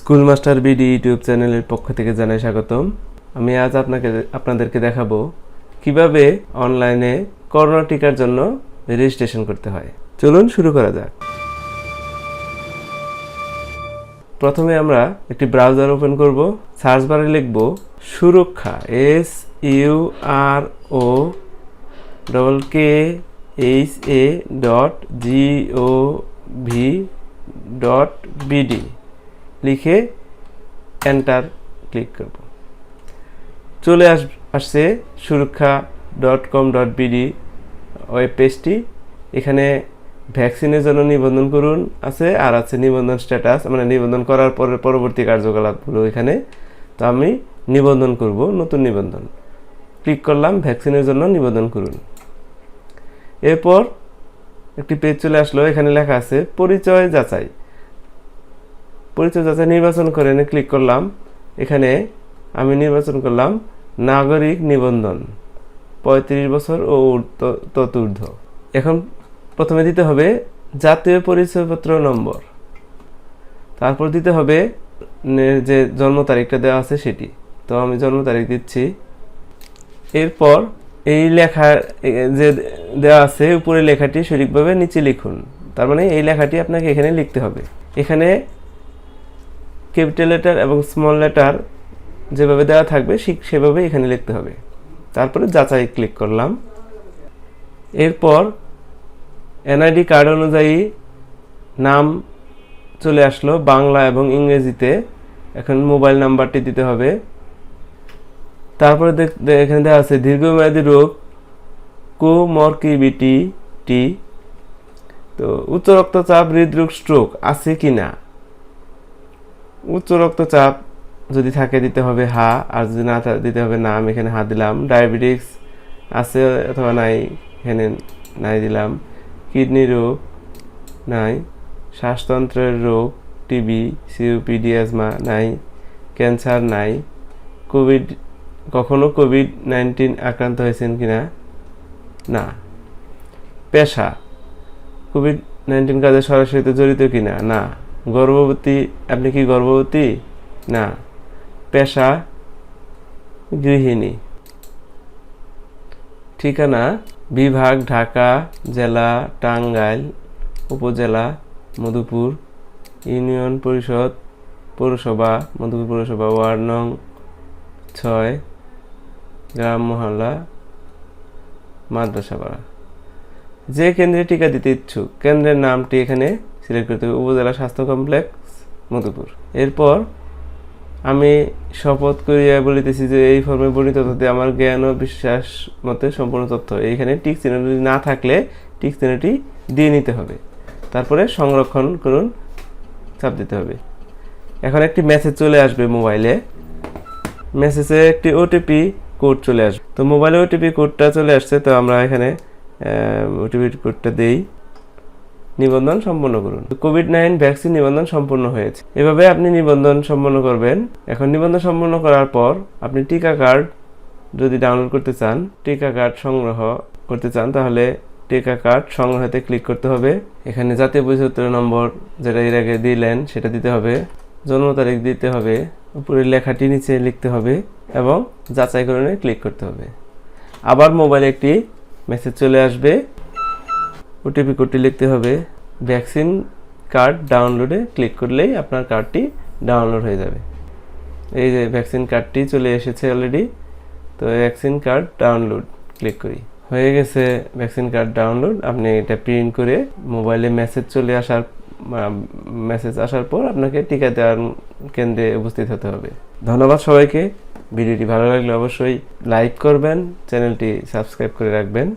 School master BD YouTube চ্যানেলের পক্ষ থেকে জানাই স্বাগতম। আমি আজ আপনাকে, আপনাদেরকে দেখাবো কীভাবে অনলাইনে করোনা টিকার জন্য রেজিস্ট্রেশন করতে হয়। চলুন শুরু করা যাক। প্রথমে আমরা একটি ব্রাউজার ওপেন করব, সার্চ বারে লিখব Surokkha, S U R O, double K H A dot G O V dot BD. লিখে এন্টার ক্লিক করব। চলে আস, আসছে Surokkha dot com dot BD web পেজটি এখানে ভ্যাকসিনের জন্য নিবন্ধন করুন আছে, আর আছে নিবন্ধন স্ট্যাটাস মানে নিবন্ধন করার পরে পরবর্তী কার্যকলাপগুলো এখানে। তো আমি নিবন্ধন করব, নতুন নিবন্ধন। ক্লিক করলাম ভ্যাকসিনের জন্য নিবন্ধন করুন। এরপর একটি পেজ চলে আসলো, এখানে লেখা আছে, পরিচয় যাচাই। পরিচয় যাচাই নির্বাচন করে এনে ক্লিক করলাম। এখানে আমি নির্বাচন করলাম নাগরিক নিবন্ধন, পঁয়ত্রিশ বছর ও ততূর্ধ্ব এখন প্রথমে দিতে হবে জাতীয় পরিচয়পত্র নম্বর। তারপর দিতে হবে যে জন্ম তারিখটা দেওয়া আছে সেটি। তো আমি জন্ম তারিখ দিচ্ছি। এরপর এই লেখা যে দেওয়া আছে উপরে লেখাটি সঠিকভাবে নিচে লিখুন। তার মানে এই লেখাটি আপনাকে এখানে লিখতে হবে। এখানে ক্যাপিটাল লেটার এবং স্মল লেটার যেভাবে দেওয়া থাকবে, ঠিক সেভাবে এখানে লিখতে হবে। তারপরে যাচাই ক্লিক করলাম। এরপর এনআইডি কার্ড অনুযায়ী নাম চলে আসলো বাংলা এবং ইংরেজিতে। এখন মোবাইল নাম্বারটি দিতে হবে। তারপরে এখানে দেওয়া আছে, দীর্ঘমেয়াদী রোগ কোমরকিবিটি টি তো উচ্চ রক্তচাপ, হৃদরোগ স্ট্রোক আছে কি না উচ্চ রক্তচাপ যদি থাকে দিতে হবে হা, আর যদি না দিতে হবে না, আমি এখানে হা দিলাম। ডায়াবেটিক্স আছে অথবা নাই, এখানে নাই দিলাম। কিডনি রোগ নাই। শ্বাসতন্ত্রের রোগ টিবি সিওপিডি অ্যাজমা নাই। ক্যান্সার নাই। কোভিড কখনো কোভিড নাইন্টিন আক্রান্ত হয়েছেন কি না। না পেশা? কোভিড নাইন্টিন কাজে সরাসরি জড়িত কিনা? না। গর্ভবতী, আপনি কি গর্ভবতী? না। পেশা? গৃহিণী। ঠিকানা? বিভাগ, ঢাকা, জেলা, টাঙ্গাইল, উপজেলা, মধুপুর, ইউনিয়ন পরিষদ, পৌরসভা, মধুপুর পৌরসভা, ওয়ার্ড নং ছয়, গ্রাম মহল্লা, মাদ্রাসাপাড়া। যে কেন্দ্রে টিকা দিতে ইচ্ছুক, কেন্দ্রের নামটি এখানে সিলেক্ট করতে হবে উপজেলা স্বাস্থ্য কমপ্লেক্স, মধুপুর। এরপর আমি শপথ করিয়া বলিতেছি যে এই ফর্মে বর্ণিত তথ্যে আমার জ্ঞান ও বিশ্বাস মতে সম্পূর্ণ তথ্য। এইখানে টিক চিহ্নটি না থাকলে টিক চিহ্নটি দিয়ে নিতে হবে। তারপরে সংরক্ষণ করুন, চাপ দিতে হবে। এখন একটি মেসেজ চলে আসবে মোবাইলে মেসেজে একটি ওটিপি কোড চলে আসবে। তো মোবাইলে ওটিপি কোডটা চলে আসছে, তো আমরা এখানে ওটিপি কোডটা দেই। নিবন্ধন সম্পন্ন করুন। কোভিড নাইন ভ্যাকসিন নিবন্ধন সম্পন্ন হয়েছে। এভাবে আপনি নিবন্ধন সম্পন্ন করবেন। এখন নিবন্ধন সম্পন্ন করার পর আপনি টিকা কার্ড যদি ডাউনলোড করতে চান, টিকা কার্ড সংগ্রহ করতে চান, তাহলে টিকা কার্ড সংগ্রহতে ক্লিক করতে হবে। এখানে জাতীয় পরিচয় নম্বর যেটা এর আগে দিলেন, সেটা দিতে হবে। জন্ম তারিখ দিতে হবে। উপরের লেখাটি নিচে লিখতে হবে এবং যাচাইকরণে ক্লিক করতে হবে। আবার মোবাইলে একটি মেসেজ চলে আসবে। ওটিপি কোডটি লিখতে হবে ভ্যাকসিন কার্ড ডাউনলোডে ক্লিক করলেই আপনার কার্ডটি ডাউনলোড হয়ে যাবে। এই যে ভ্যাকসিন কার্ডটি চলে এসেছে অলরেডি তো ভ্যাকসিন কার্ড ডাউনলোড ক্লিক করি। হয়ে গেছে ভ্যাকসিন কার্ড ডাউনলোড, আপনি এটা প্রিন্ট করে মোবাইলে মেসেজ চলে আসার মেসেজ আসার পর আপনাকে টিকা দেওয়ার কেন্দ্রে উপস্থিত হতে হবে। ধন্যবাদ সবাইকে। ভিডিওটি ভালো লাগলে অবশ্যই লাইক করবেন, চ্যানেলটি সাবস্ক্রাইব করে রাখবেন।